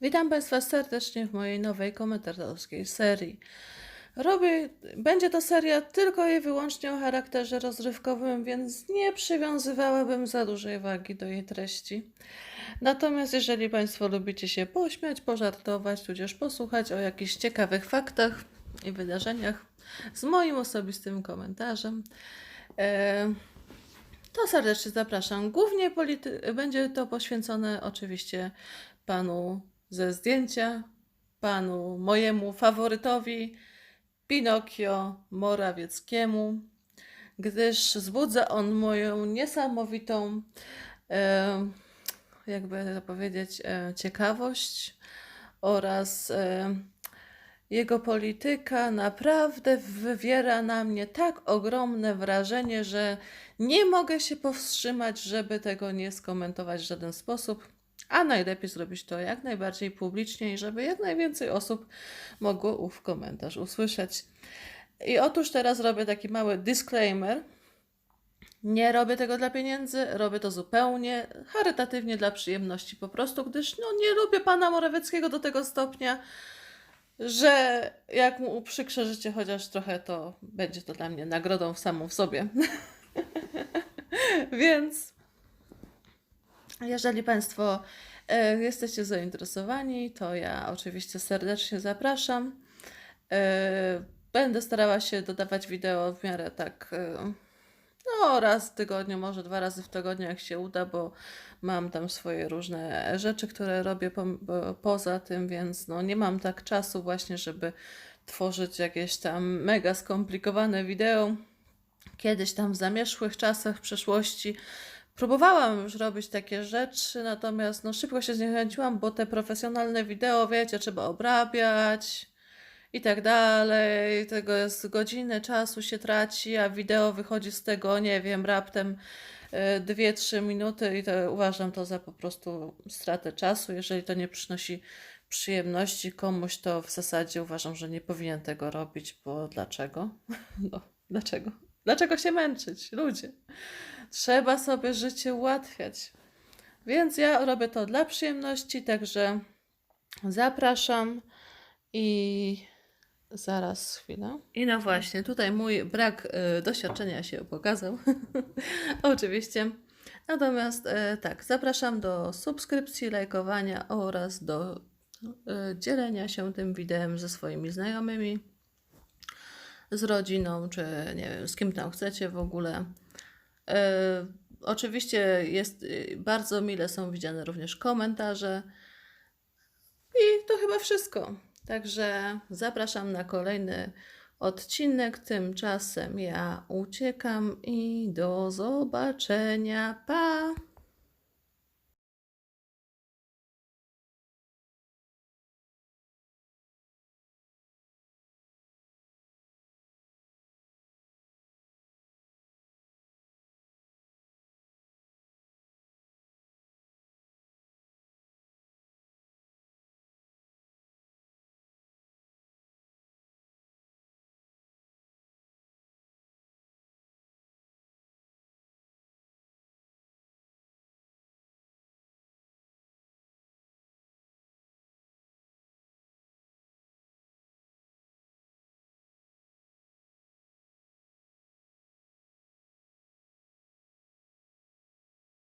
Witam Państwa serdecznie w mojej nowej komentatorskiej serii. Robię, będzie to seria tylko i wyłącznie o charakterze rozrywkowym, więc nie przywiązywałabym za dużej wagi do jej treści. Natomiast jeżeli Państwo lubicie się pośmiać, pożartować, tudzież posłuchać o jakichś ciekawych faktach i wydarzeniach z moim osobistym komentarzem, e, to serdecznie zapraszam. Głównie będzie to poświęcone oczywiście panu ze zdjęcia, panu mojemu faworytowi, Pinokio Morawieckiemu, gdyż wzbudza on moją niesamowitą, e, jakby to powiedzieć, e, ciekawość oraz e, jego polityka naprawdę wywiera na mnie tak ogromne wrażenie, że nie mogę się powstrzymać, żeby tego nie skomentować w żaden sposób. A najlepiej zrobić to jak najbardziej publicznie i żeby jak najwięcej osób mogło ów komentarz usłyszeć. I otóż teraz robię taki mały disclaimer. Nie robię tego dla pieniędzy, robię to zupełnie charytatywnie dla przyjemności po prostu, gdyż no, nie lubię pana Morawieckiego do tego stopnia, że jak mu uprzykrzę życie chociaż trochę, to będzie to dla mnie nagrodą samą w sobie. Więc jeżeli Państwo e, jesteście zainteresowani, to ja oczywiście serdecznie zapraszam. E, będę starała się dodawać wideo w miarę tak, e, no raz w tygodniu, może dwa razy w tygodniu, jak się uda, bo mam tam swoje różne rzeczy, które robię po, po, poza tym, więc no nie mam tak czasu właśnie, żeby tworzyć jakieś tam mega skomplikowane wideo. Kiedyś tam w zamierzchłych czasach, w przeszłości, próbowałam już robić takie rzeczy, natomiast no szybko się zniechęciłam, bo te profesjonalne wideo, wiecie, trzeba obrabiać i tak dalej. Tego jest godziny czasu się traci, a wideo wychodzi z tego, nie wiem, raptem 2-3 minuty i to uważam to za po prostu stratę czasu. Jeżeli to nie przynosi przyjemności komuś, to w zasadzie uważam, że nie powinien tego robić, bo dlaczego? No, dlaczego? Dlaczego się męczyć, ludzie? Trzeba sobie życie ułatwiać. Więc ja robię to dla przyjemności, także zapraszam i zaraz chwilę. I no właśnie, tutaj mój brak e, doświadczenia się pokazał. Oczywiście. Natomiast e, tak, zapraszam do subskrypcji, lajkowania oraz do e, dzielenia się tym wideo ze swoimi znajomymi, z rodziną, czy nie wiem, z kim tam chcecie w ogóle. E, oczywiście jest e, bardzo mile są widziane również komentarze. I to chyba wszystko. Także zapraszam na kolejny odcinek. Tymczasem ja uciekam i do zobaczenia. Pa!